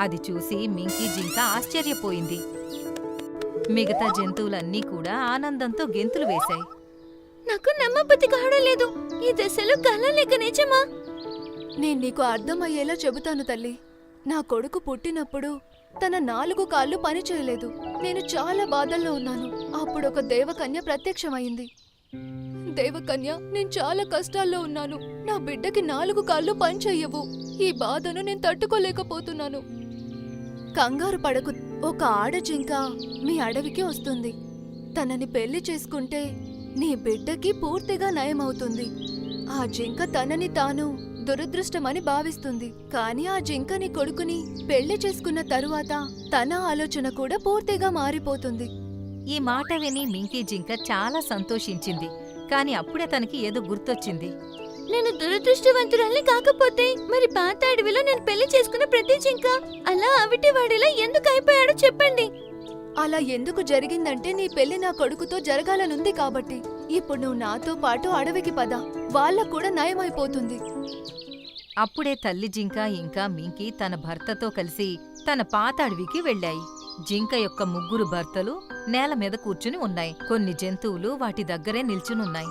అది చూసి మింకీ జింక ఆశ్చర్యపోయింది. మిగతా జంతువులన్నీ కూడా ఆనందంతో గెంతులు వేశాయి. నాకు నమ్మబుద్ధి కావడం లేదు. ఈ దశలో కళ లేక నిజమా? నేను నీకు అర్థమయ్యేలా చెబుతాను తల్లి. నా కొడుకు పుట్టినప్పుడు తన నాలుగు కాళ్ళు పని చేయలేదు. నేను చాలా బాధల్లో ఉన్నాను. అప్పుడు ఒక దేవకన్య ప్రత్యక్షమైంది. దేవకన్య నేను చాలా కష్టాల్లో ఉన్నాను. నా బిడ్డకి నాలుగు కాళ్ళు పని చెయ్యవు. ఈ బాధను నేను తట్టుకోలేకపోతున్నాను. కంగారు పడకు. ఒక ఆడ జింక మీ అడవికి వస్తుంది. తనని పెళ్ళి చేసుకుంటే నీ బిడ్డకి పూర్తిగా నయమవుతుంది. ఆ జింక తనని తాను దురదృష్టమని భావిస్తుంది. కానీ ఆ జింకని కొడుకుని పెళ్ళి చేసుకున్న తరువాత తన ఆలోచన కూడా పూర్తిగా మారిపోతుంది. ఈ మాట విని మింకీ జింక చాలా సంతోషించింది. కాని అప్పుడే తనకి ఏదో గుర్తొచ్చింది. నేను దురదృష్టవంతురాల్ని కాకపోతే మరి పాత అడవిలో నేను పెళ్ళి చేసుకున్న ప్రతి జింక అలా అవిటి వాడిలా ఎందుకు అయిపోయాడో చెప్పండి. అలా ఎందుకు జరిగిందంటే నీ పెళ్ళి నా కొడుకుతో జరగాలనుంది కాబట్టి. ఇప్పుడు నువ్వు నాతో పాటు అడవికి పద. వాళ్ళకు కూడా నయమైపోతుంది. అప్పుడే తల్లి జింక ఇంకా మింకీ తన భర్తతో కలిసి తన పాత అడవికి వెళ్ళాయి. జింక యొక్క ముగ్గురు భర్తలు నేల మీద కూర్చుని ఉన్నాయి. కొన్ని జంతువులు వాటి దగ్గరే నిల్చునున్నాయి.